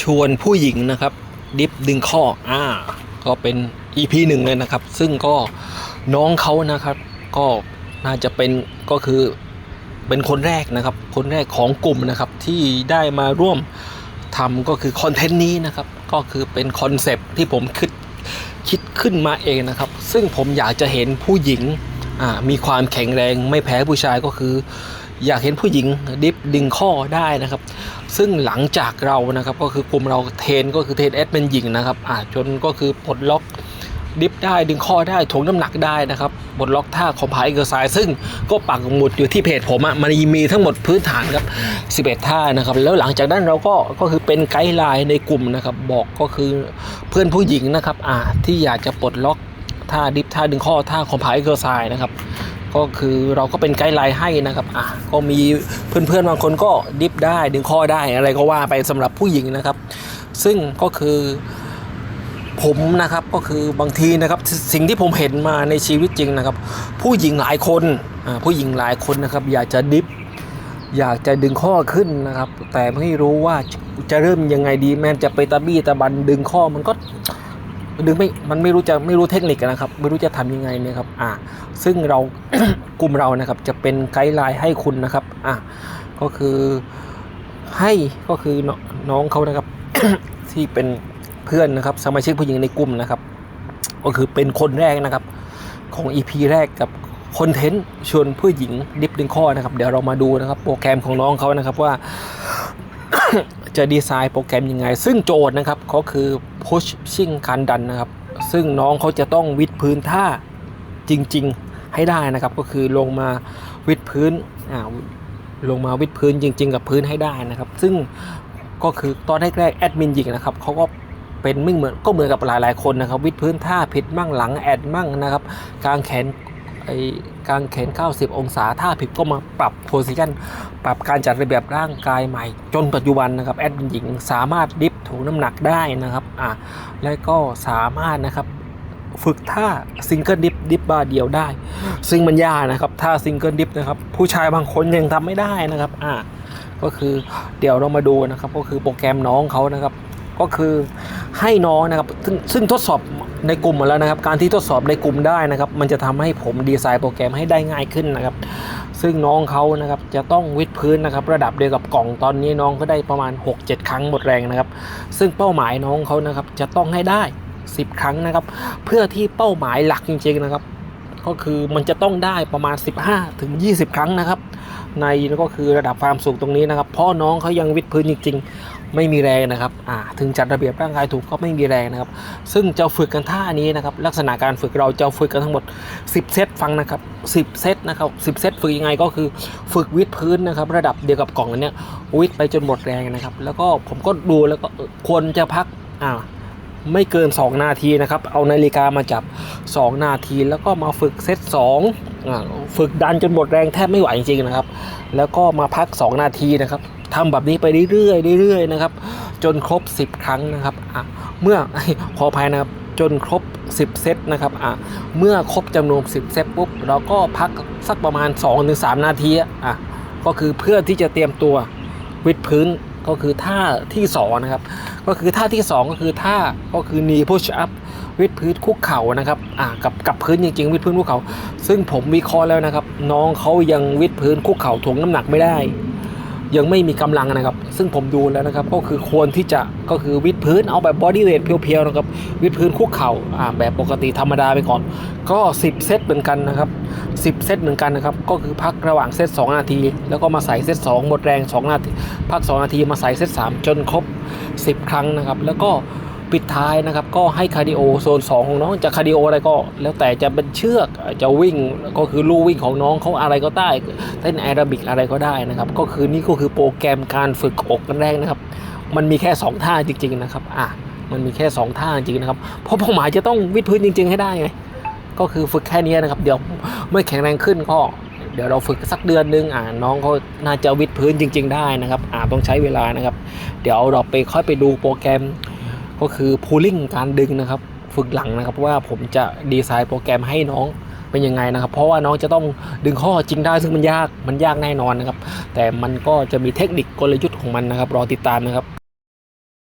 ชวนผู้หญิงนะครับ ดิฟดึงข้ออ่าก็เป็น EP หนึ่งเลยนะครับ ซึ่งก็น้องเขานะครับ ก็น่าจะเป็นก็คือเป็นคนแรกนะครับ คนแรกของกลุ่มนะครับที่ได้มาร่วมทำก็คือคอนเทนต์นี้นะครับ ก็คือเป็นคอนเซปที่ผมคิดคิดขึ้นมาเองนะครับ ซึ่งผมอยากจะเห็นผู้หญิงอ่ามีความแข็งแรงไม่แพ้ผู้ชายก็คือ อยากเห็นผู้หญิงดิฟดึงข้อได้นะครับ ซึ่งหลังจากเรานะครับก็คือกลุ่มเราเทนก็คือเทนแอดเป็นหญิงนะครับอ่าจนก็คือปลดล็อกดิฟได้ดึงข้อได้ถ่วงน้ำหนักได้นะครับปลดล็อกท่าคอมพายเกอร์ไซซึ่งก็ปักหมุดอยู่ที่เพจผมอะ่ะมันมีทั้งหมดพื้นฐานครับ 11 ท่านะครับ แล้วหลังจากนั้นเราก็ก็คือเป็นไกด์ไลน์ในกลุ่มนะครับ บอกก็คือเพื่อนผู้หญิงนะครับอ่าที่อยากจะปลดล็อกท่าดิฟท่าดึงข้อท่าคอมพายเกอร์ไซนะครับ ก็คือเราก็เป็นไกด์ไลน์ให้นะครับอะก็มีเพื่อนๆบางคนก็ดิฟได้ดึงข้อได้อะไรก็ว่าไปสำหรับผู้หญิงนะครับ ซึ่งก็คือผมนะครับก็คือบางทีนะครับสิ่งที่ผมเห็นมาในชีวิตจริงนะครับ ผู้หญิงหลายคนอ่าผู้หญิงหลายคนนะครับ อยากจะดิฟอยากจะดึงข้อขึ้นนะครับ แต่ไม่รู้ว่าจะเริ่มยังไงดีแม้จะไปตะบี้ตะบันดึงข้อมันก็ ดึงไม่ มันไม่รู้จะไม่รู้เทคนิคนะครับ ไม่รู้จะทำยังไงเนี่ยครับ อ่า ซึ่งเรากลุ่มเรานะครับ จะเป็นไกด์ไลน์ให้คุณนะครับ อ่าก็คือให้ก็คือน้องน้องเขานะครับ ที่เป็นเพื่อนนะครับ สมาชิกผู้หญิงในกลุ่มนะครับ ก็คือเป็นคนแรกนะครับ ของ EP แรกกับคอนเทนต์ชวนผู้หญิงดิฟดึงข้อนะครับ เดี๋ยวเรามาดูนะครับ โปรแกรมของน้องเขานะครับว่า จะดีไซน์โปรแกรมยังไง ซึ่งโจทย์นะครับก็คือ pushing การดันนะครับ ซึ่งน้องเขาจะต้องวิดพื้นท่าจริง ๆให้ได้นะครับ ก็คือลงมาวิดพื้นอ่าลงมาวิดพื้นจริง ๆ กับพื้นให้ได้นะครับ ซึ่งก็คือตอนแรกๆแอดมินหญิงนะครับเขาก็เป็นไม่เหมือนก็เหมือนกับหลายๆคนนะครับ วิดพื้นท่าผิดมั่งหลังแอดมั่งนะครับ กลางแขน ไอกางแขน 90 องศาท่าผิดก็มาปรับโพสิชันปรับการจัดระเบียบร่างกายใหม่ จนปัจจุบันนะครับแอดมินหญิงสามารถดิฟถูงน้ำหนักได้นะครับอะและก็สามารถนะครับฝึกท่าซิงเกิลดิฟดิฟบาร์เดียวได้ ซึ่งมันยากนะครับท่าซิงเกิลดิฟนะครับผู้ชายบางคนยังทำไม่ได้นะครับอะก็คือเดี๋ยวเรามาดูนะครับก็คือโปรแกรมน้องเขานะครับก็คือให้น้องนะครับซึ่งซึ่งทดสอบ ในกลุ่มมาแล้วนะครับ การที่ทดสอบในกลุ่มได้นะครับ มันจะทำให้ผมดีไซน์โปรแกรมให้ได้ง่ายขึ้นนะครับ ซึ่งน้องเขานะครับจะต้องวิดพื้นนะครับ ระดับเดียวกับกล่องตอนนี้น้องก็ได้ประมาณ 6-7 ครั้งหมดแรงนะครับ ซึ่งเป้าหมายน้องเขานะครับจะต้องให้ได้ 10 ครั้งนะครับ เพื่อที่เป้าหมายหลักจริง ๆนะครับ ก็คือมันจะต้องได้ประมาณ 15ถึง20 ครั้งนะครับ ในก็คือระดับความสูงตรงนี้นะครับ เพราะน้องเขายังวิดพื้นจริง ๆ ไม่มีแรงนะครับอ่าถึงจัดระเบียบร่างกายถูกก็ไม่มีแรงนะครับ ซึ่งจะฝึกกันท่านี้นะครับ ลักษณะการฝึกเราจะฝึกกันทั้งหมด 10 เซตฟังนะครับ 10 เซตนะครับ10 เซตฝึกยังไงก็คือฝึกวิดพื้นนะครับ ระดับเดียวกับกล่องอันเนี้ยวิดไปจนหมดแรงนะครับ แล้วก็ผมก็ดูแล้วก็ควรจะพักอ่าไม่เกิน 2 นาทีนะครับ เอานาฬิกามาจับ 2 นาทีแล้วก็มาฝึกเซต2อ่า ฝึกดันจนหมดแรงแทบไม่ไหวจริงๆนะครับ แล้วก็มาพัก 2 นาทีนะครับทำแบบนี้ไปเรื่อยๆเรื่อยๆนะครับ จนครบ 10 ครั้งนะครับเมื่อขออภัยนะครับจนครบ 10 เซตนะครับอะเมื่อครบจำนวน 10 เซตปุ๊บเราก็พักสักประมาณ 2-3 นาทีอะอะก็คือเพื่อที่จะเตรียมตัววิดพื้นก็คือท่าที่สองนะครับ ก็คือท่าที่ 2 ก็คือท่าก็คือ knee push up วิดพื้นคุกเข่านะครับอ่ากับกับพื้นจริงๆวิดพื้นคุกเข่าซึ่งผมวิเคราะห์แล้วนะครับ น้องเขายังวิดพื้นคุกเข่าถ่วงน้ำหนักไม่ได้ ยังไม่มีกำลังนะครับ ซึ่งผมดูแล้วนะครับก็คือควรที่จะก็คือวิดพื้นเอาแบบบอดี้เวทเพียวๆนะครับวิดพื้นคุกเข่าอ่าแบบปกติธรรมดาไปก่อน ก็ 10 เซตเหมือนกันนะครับ10 เซตเหมือนกันนะครับก็คือพักระหว่างเซต2นาที แล้วก็มาใส่เซต2หมดแรง2นาทีพัก 2 นาทีมาใส่เซต3จนครบ 10 ครั้งนะครับ แล้วก็ ปิดท้ายนะครับ ก็ให้คาร์ดิโอโซน 2 ของน้องจะคาร์ดิโออะไรก็ แล้วแต่จะเป็นเชือกจะวิ่งก็คือลู่วิ่งของน้องเขาอะไรก็ได้เต้นแอโรบิกอะไรก็ได้นะครับ ก็คือนี่ก็คือโปรแกรมการฝึกอกกันแรกนะครับ มันมีแค่ 2 ท่าจริง ๆ นะครับอะมันมีแค่ 2 ท่าจริงนะครับ เพราะเป้าหมายจะต้องวิดพื้นจริง ๆ ให้ได้ไงก็คือฝึกแค่นี้นะครับ เดี๋ยวเมื่อแข็งแรงขึ้นก็เดี๋ยวเราฝึกสักเดือนนึงอ่าน้องเขาน่าจะวิดพื้นจริง ๆ ได้นะครับอ่าต้องใช้เวลานะครับ เดี๋ยวเราไปค่อยไปดูโปรแกรม ก็คือ pulling การดึงนะครับ ฝึกหลังนะครับว่าผมจะดีไซน์โปรแกรมให้น้องเป็นยังไงนะครับ เพราะว่าน้องจะต้องดึงข้อจริงได้ซึ่งมันยากมันยากแน่นอนนะครับ แต่มันก็จะมีเทคนิคกลยุทธ์ของมันนะครับ รอติดตามนะครับ